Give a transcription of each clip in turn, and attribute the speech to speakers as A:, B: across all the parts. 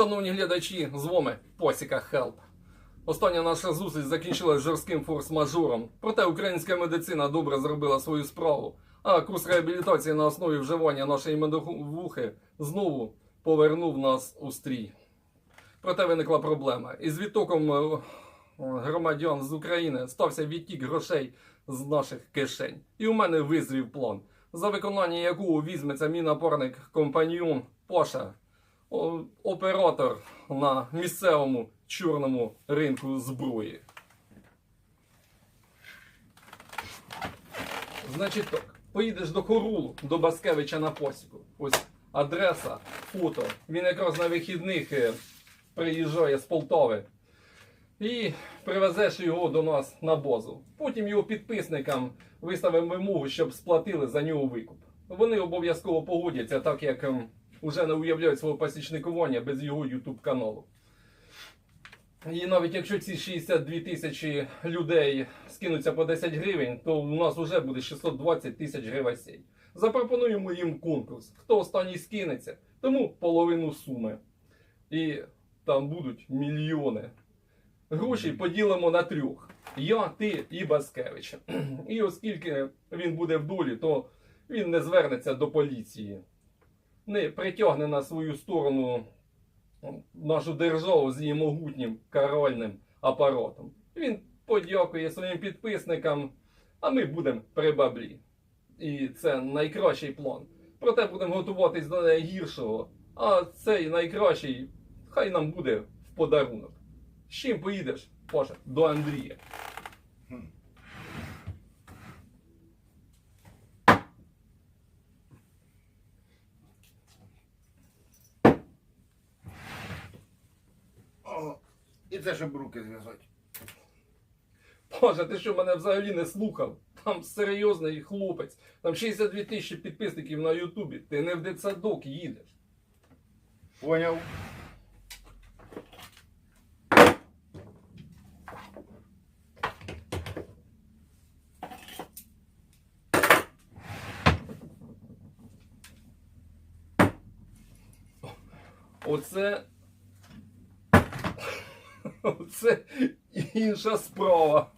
A: Шановні глядачі, з вами Посіка Хелп. Остання наша зустріч закінчилась жорстким форс-мажором. Проте українська медицина добре зробила свою справу. А курс реабілітації на основі вживання нашої медовухи знову повернув нас у стрій. Проте виникла проблема. Із відтоком е, громадян з України стався відтік грошей з наших кишень. І у мене визрів план, за виконання якого візьметься мій напарник компаньйон Паша, оператор на місцевому чорному ринку зброї. Значить так, поїдеш до Хорулу, до Баскевича на посіку. Ось адреса, фото. Він якраз на вихідних е, приїжджає з Полтави. І привезеш його до нас на бозу. Потім його підписникам виставимо вимогу, щоб сплатили за нього викуп. Вони обов'язково погодяться, так як уже не уявляють свого пасічникування без його YouTube каналу. І навіть якщо ці 62 тисячі людей скинуться по 10 гривень, то у нас вже буде 620 тисяч гривасей. Запропонуємо їм конкурс. Хто останній скинеться, тому половину суми. І там будуть мільйони. Гроші поділимо на трьох. Я, ти і Баскевич. І оскільки він буде в долі, то він не звернеться до поліції. Не притягне на свою сторону нашу державу з її могутнім каральним апаратом. Він подякує своїм підписникам, а ми будемо при баблі. І це найкращий план. Проте будемо готуватись до найгіршого, а цей найкращий хай нам буде в подарунок. З чим поїдеш, Паша? До Андрія.
B: О, і це щоб руки зв'язати.
A: Паша, ти що мене взагалі не слухав? Там серйозний хлопець, там 62 тисячі підписників на Ютубі. Ти не в дитсадок їдеш.
B: Поняв?
A: Оце. Оце інша справа.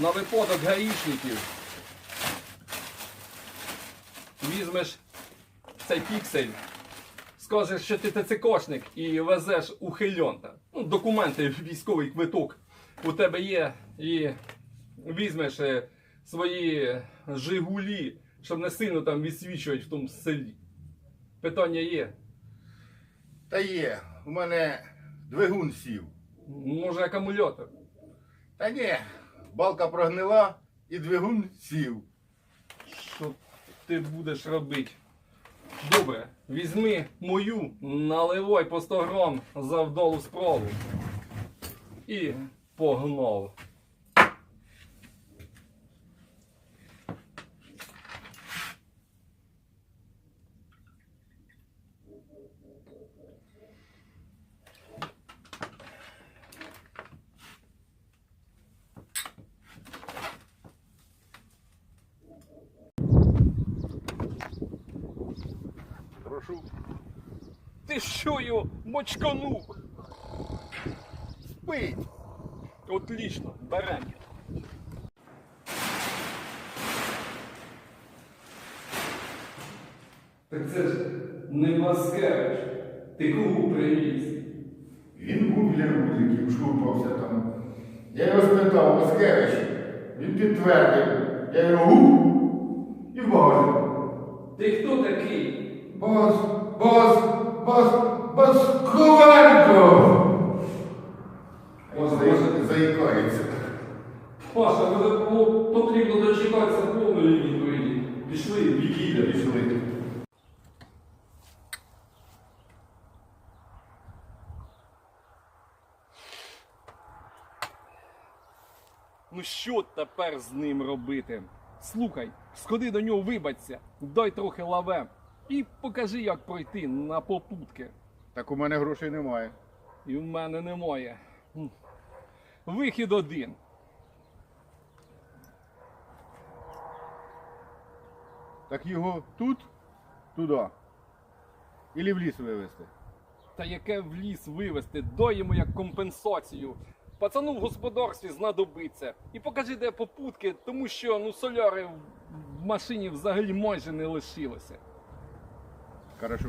A: На випадок гаїшників візьмеш цей піксель, скажеш, що ти ТЦКшник і везеш у хильонта. Ну, документи, військовий квиток у тебе є, і візьмеш е, свої Жигулі, щоб не сильно там відсвічувати в тому селі. Питання є.
B: Та є, у мене двигун сів.
A: Може акумулятор.
B: Та ні, балка прогнила і двигун сів.
A: Що ти будеш робити? Добре, візьми мою, наливай по 100 грам за вдалу справу. І погнав.
B: Прошу.
A: Ти що його мочканув?
B: Пить.
A: Отлично, беремо. Так це ж не Маскевич. Ти кого привіз?
B: Він був для музиків, шурпався там. Я його спитав, Маскевич, він підтвердив. Я його гуп і в багажник.
A: Ти хто такий?
B: Бас, бас, бас, Басковенко! Заїкається.
A: Паша, може було потрібно дочекатися повної відповіді. Пішли, відійде.
B: Пішли.
A: Ну що тепер з ним робити? Слухай, сходи до нього вибачся, дай трохи лаве і покажи, як пройти на попутки.
B: Так у мене грошей немає.
A: І в мене немає. Вихід один.
B: Так його тут, туди. Ілі в ліс вивезти.
A: Та яке в ліс вивезти, дай йому як компенсацію. Пацану в господарстві знадобиться. І покажи, де попутки, тому що ну соляри в в машині взагалі майже не лишилося.
B: Хорошо.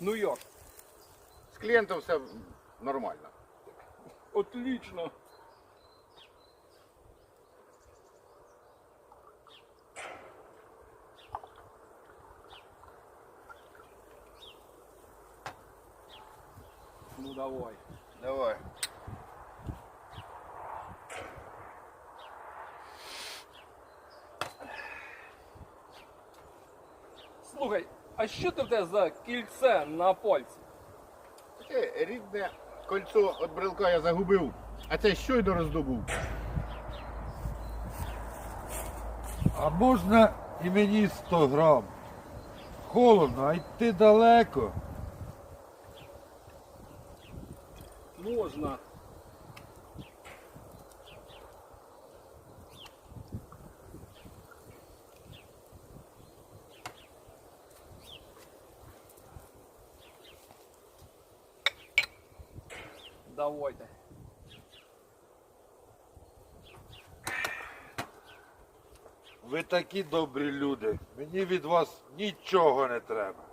A: Ну як?
B: З клієнтом все нормально.
A: Отлично. Ну давай.
B: Давай.
A: Слухай, а що це в тебе за кільце на пальці?
B: Таке рідне кольцо від брелка я загубив, а це щойно роздобув.
C: А можна і мені 100 грам? Холодно, а йти далеко.
A: Можна. Давайте.
C: Ви такі добрі люди. Мені від вас нічого не треба.